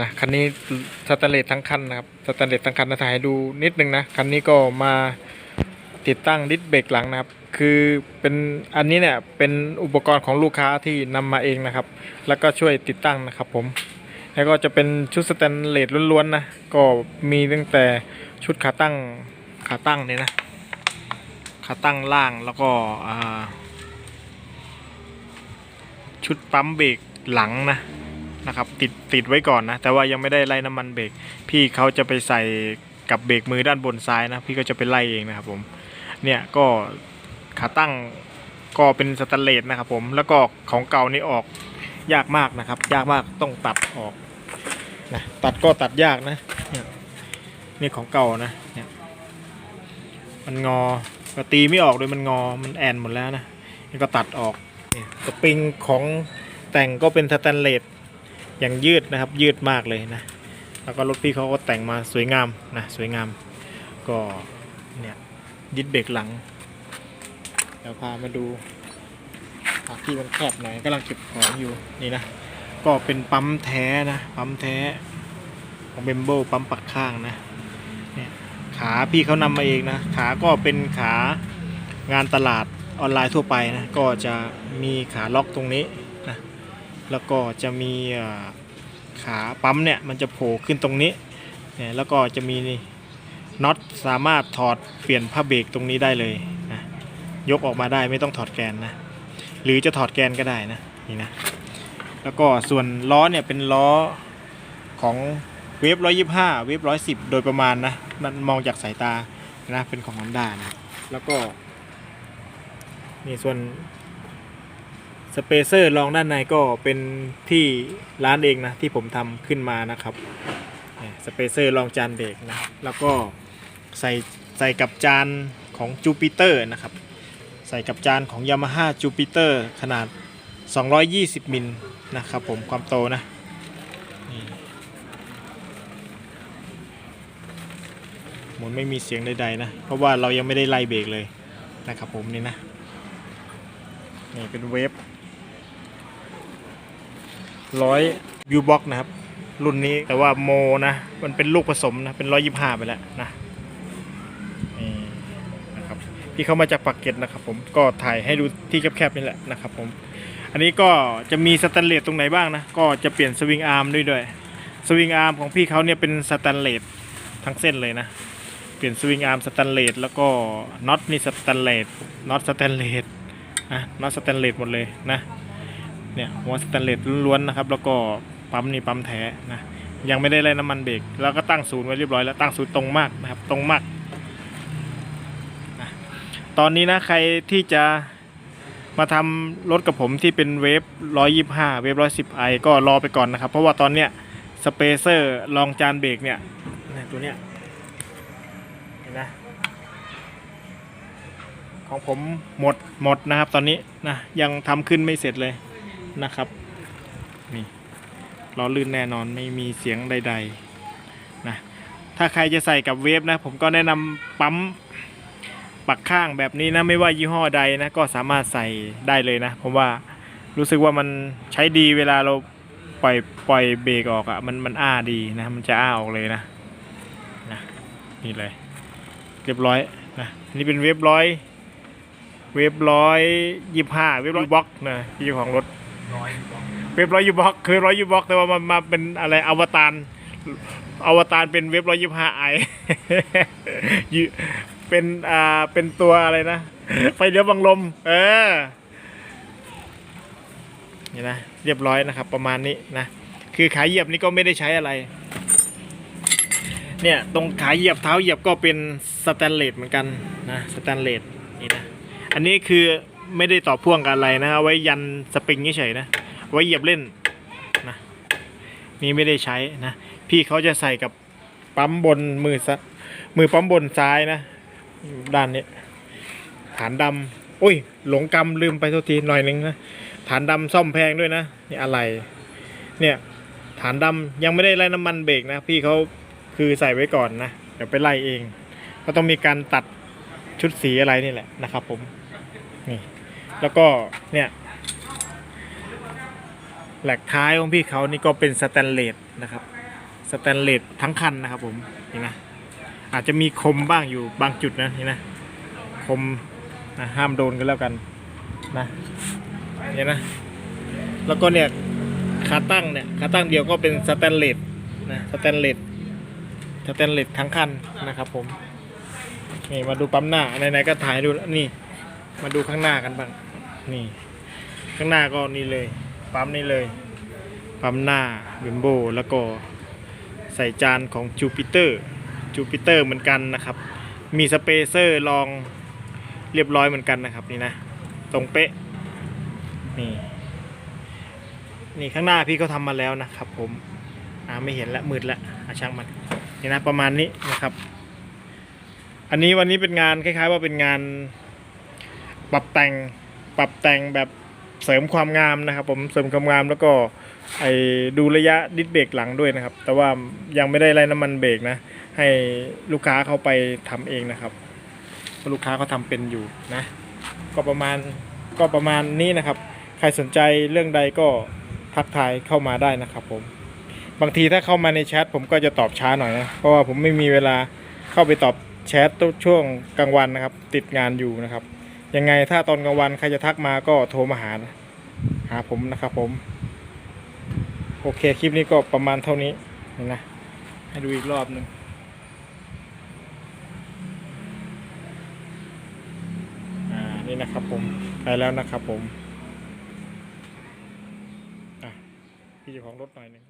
นะคันนี้สแตนเลสทั้งคันนะครับสแตนเลสทั้งคันนะถ่ายดูนิดนึงนะคันนี้ก็มาติดตั้งดิสเบรกหลังนะครับ คือเป็นอันนี้เนี่ยเป็นอุปกรณ์ของลูกค้าที่นำมาเองนะครับ แล้วก็ช่วยติดตั้งนะครับผมแล้วก็จะเป็นชุดสแตนเลสล้วนๆนะก็มีตั้งแต่ชุดขาตั้งขาตั้งเนี่ยนะขาตั้งล่างแล้วก็ชุดปั๊มเบรกหลังนะ นะครับติดติดไว้ก่อนนะ แต่ว่ายังไม่ได้ไล่น้ำมันเบรกพี่เขาจะไปใส่กับเบรกมือด้านบนซ้ายนะ พี่ก็จะไปไล่เองนะครับผมเนี่ยก็ขาตั้งก็เป็นสแตนเลสนะครับผมแล้วก็ของเก่านี่ออกยากมากนะครับ ยากมากต้องตัดออกนะตัดก็ตัดยากนะเนี่ยนี่ของเก่านะเนี่ยมันงอก็ตีไม่ออกเลยมันงอมันแอนหมดแล้วนะนี่ก็ตัดออกเนี่ยสปริงของแต่งก็เป็นสแตนเลส ย่างยืดนะครับยืดมากเลยนะ แล้วก็รถพี่เขาก็แต่งมาสวยงามนะสวยงาม ก็เนี่ยยึดเบรกหลังเดี๋ยวพามาดูหาที่มันแคบหน่อยกำลังเก็บของอยู่นี่นะ ก็เป็นปั๊มแท้นะปั๊มแท้ของเบมโบปั๊มปักข้างนะเนี่ยขาพี่เขานำมาเองนะ ขาก็เป็นขางานตลาดออนไลน์ทั่วไปนะ ก็จะมีขาล็อกตรงนี้ แล้วก็จะมีขาปั๊มเนี่ยมันจะโผล่ขึ้นตรงนี้นแล้วก็จะมีน็อตสามารถถอดเปลี่ยนผ้าเบรกตรงนี้ได้เลยนะยกออกมาได้ไม่ต้องถอดแกนนะหรือจะถอดแกนก็ได้นะนี่นะแล้วก็ส่วนล้อเนี่ยเป็นล้อของเวฟร้อยยี่ห้าเวฟร้อยสิบโดยประมาณนะมันมองจากสายตานะเป็นของ Honda นะแล้วก็นี่ส่วน สเปเซอร์รองด้านในก็เป็นที่ร้านเองนะที่ผมทำขึ้นมานะครับสเปเซอร์รองจานเบรกนะแล้วก็ใส่ใส่กับจานของจูปิเตอร์นะครับใส่กับจานของ Yamaha Jupiter ขนาด 220มิลนะครับผมความโตนะหมุนไม่มีเสียงใดๆนะ เพราะว่าเรายังไม่ได้ไล่เบรกเลยนะครับผมนี่นะ นี่เป็นเวฟ ร้อยวิวบ็อกนะครับ รุ่นนี้แต่ว่าโมนะ มันเป็นลูกผสมนะ เป็น125ไปแล้วนะนี่นะครับที่เขามาจากปากเกร็ดนะครับ ผมก็ถ่ายให้ดูที่แคบๆนี่แหละนะครับ ผม อันนี้ก็จะมีสแตนเลสตรงไหนบ้างนะ ก็จะเปลี่ยนสวิงอาร์มด้วยด้วยสวิงอาร์มของพี่เขาเนี่ยเป็นสแตนเลสทั้งเส้นเลยนะ เปลี่ยนสวิงอาร์มสแตนเลสแล้วก็น็อตนี่สแตนเลสน็อตสแตนเลสนะน็อตสแตนเลสหมดเลยนะ เนี่ยหัวสแตนเลสล้วนๆนะครับ แล้วก็ปั๊มนี่ปั๊มแท้นะยังไม่ได้ไล่น้ำมันเบรกแล้วก็ตั้งศูนย์ไว้เรียบร้อยแล้วตั้งศูนย์ตรงมากนะครับ ตรงมากนะตอนนี้นะใครที่จะมาทำรถกับผมที่เป็นเวฟ125 เวฟ110ไอก็รอไปก่อนนะครับ เพราะว่าตอนเนี้ยสเปเซอร์รองจานเบรกเนี่ยตัวเนี้ยเห็นนะของผมหมดหมดนะครับตอนนี้นะยังทำขึ้นไม่เสร็จเลย นะครับนี่ล้อลื่นแน่นอนไม่มีเสียงใดๆนะถ้าใครจะใส่กับเวฟนะ ผมก็แนะนำปั๊มปักข้างแบบนี้นะไม่ว่ายี่ห้อใดนะก็สามารถใส่ได้เลยนะผมว่ารู้สึกว่ามันใช้ดีเวลาเราปล่อยปล่อยเบรกออกอะ่ะมันมันอ้าดีนะมันจะอ้าออกเลยนะนะนี่เลย เรียบร้อยนะนี่เป็นเว็บร้อย เว็บร้อยยี่ห้าเว็บร้อยบล็อกนะที่ของรถ ร้อยเว็บร้อยยูบ็อกคือร้อยยูบ็อกแต่ว่ามันมาเป็นอะไรอวตารอวตารเป็นเว็บร้อยยี่ห้าไอเป็นอ่าเป็นตัวอะไรนะไฟเลี้ยวบังลม เออนี่นะเรียบร้อยนะครับ ประมาณนี้นะคือขาเหยียบนี่ก็ไม่ได้ใช้อะไร เนี่ยตรงขาเหยียบเท้าเหยียบก็เป็นสแตนเลสเหมือนกันนะสแตนเลสนี่นะอันนี้คือ ไม่ได้ต่อพ่วงกับอะไรนะเอาไว้ยันสปริงเฉยๆนะไว้เหยียบเล่นนะนี่ไม่ได้ใช้นะพี่เขาจะใส่กับปั๊มบนมือซะมือปั๊มบนซ้ายนะ ด้านนี้ฐานดำโอ้ย หลงกำลืมไปโทษทีหน่อยนึงนะฐานดำซ่อมแพงด้วยนะนี่อะไร เนี่ยฐานดำยังไม่ได้ไล่น้ำมันเบรกนะ พี่เขาคือใส่ไว้ก่อนนะเดี๋ยวไปไล่เอง ก็ต้องมีการตัดชุดสีอะไรนี่แหละนะครับผมนี่ แล้วก็เนี่ยแหลกท้ายของพี่เขานี่ก็เป็นสแตนเลสนะครับสแตนเลสทั้งคันนะครับผมนี่นะอาจจะมีคมบ้างอยู่บางจุดนะนี่นะคมนะห้ามโดนกันแล้วกันนะเนี่ยนะแล้วก็เนี่ยขาตั้งเนี่ยขาตั้งเดียวก็เป็นสแตนเลสนะสแตนเลสสแตนเลสทั้งคันนะครับผมนี่มาดูปั๊มหน้าไหนๆก็ถ่ายดูแล้วนี่มาดูข้างหน้ากันบ้าง นี่ ข้างหน้าก็นี่เลย ปั๊มนี่เลย ปั๊มหน้าเบมโบแล้วก็ใส่จานของจูปิเตอร์จูปิเตอร์เหมือนกันนะครับ มีสเปเซอร์รองเรียบร้อยเหมือนกันนะครับนี่นะ ตรงเป๊ะ นี่ นี่ข้างหน้าพี่เขาทำมาแล้วนะครับ ผมอ่าไม่เห็นละมืดละอาช่างมันนี่นะประมาณนี้นะครับ อันนี้วันนี้เป็นงานคล้าย ๆ ว่าเป็นงานปรับแต่ง ปรับแต่งแบบเสริมความงามนะครับ ผมเสริมความงามแล้วก็ไอ้ดูระยะดิสเบรกหลังด้วยนะครับ แต่ว่ายังไม่ได้ไล่น้ำมันเบรกนะ ให้ลูกค้าเขาไปทำเองนะครับเพราะลูกค้าเขาทำเป็นอยู่นะ ก็ประมาณก็ประมาณนี้นะครับ ใครสนใจเรื่องใดก็ทักทายเข้ามาได้นะครับผมบางทีถ้าเข้ามาในแชทผมก็จะตอบช้าหน่อยนะเพราะว่าผมไม่มีเวลาเข้าไปตอบแชททุกช่วงกลางวันนะครับ ติดงานอยู่นะครับ ยังไงถ้าตอนกลางวันใครจะทักมาก็โทรมาหาหาผมนะครับผม โอเคคลิปนี้ก็ประมาณเท่านี้นี่นะให้ดูอีกรอบหนึ่งอ่านี่นะครับผมไปแล้วนะครับผมอะพี่เจ้าของรถหน่อยหนึ่ง